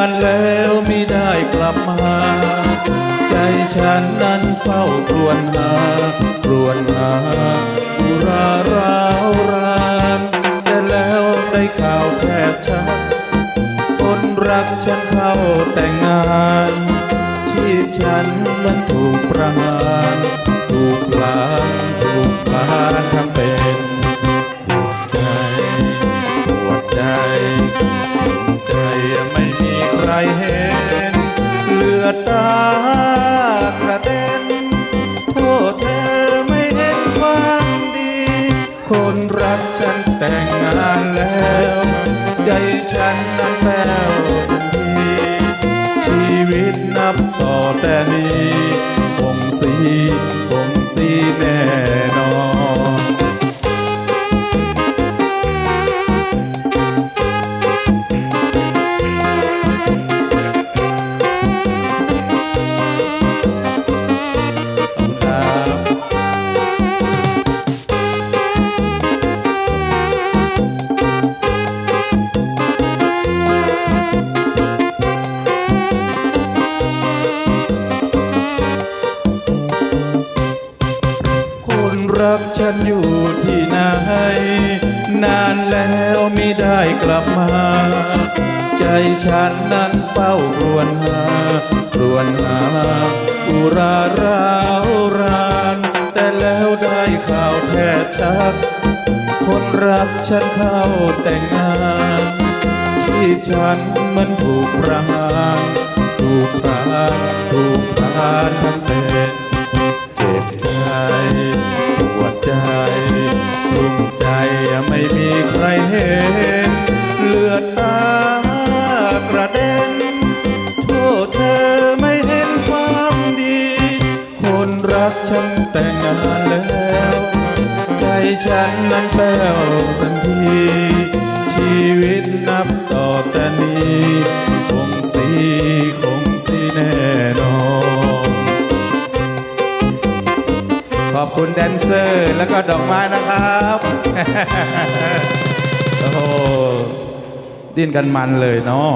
านแล้วไม่ได้กลับมา ใจฉันนั้นเฝ้าครวญหาครวญหาอุราร้าวรานแต่แล้วได้ข่าวแทบชัดคนรักฉันเข้าแต่งงาน ชีพฉันนั้นถูกประหารถูกลา ดตากระเด็น โทษเธอไม่เห็นความดี คนรักฉันแต่งงานแล้ว ใจฉันนั้นแป้วทันทีชีวิตนับต่อแต่นี้ คงสีคงสีแน่ รักฉันอยู่ที่ไหน นานแล้วไม่ได้กลับมา ใจฉันนั้นเฝ้าครวญหาครวญหาอุราราวราน แต่แล้วได้ข่าวแทบชัดคนรักฉันเข้าแต่งงานชีพฉันมันถูกประหารถูกพรานถูกพรานทั้งเป็นเจ็บใจ รักฉันแต่งงานแล้ว ใจฉันนั้นแป้วทันที ชีวิตนับต่อแต่นี้คงสีคงสีแน่นอน ขอบคุณแดนเซอร์แล้วก็ดอกไม้นะครับ โอ้โหดิ้นกันมันเลยเนาะ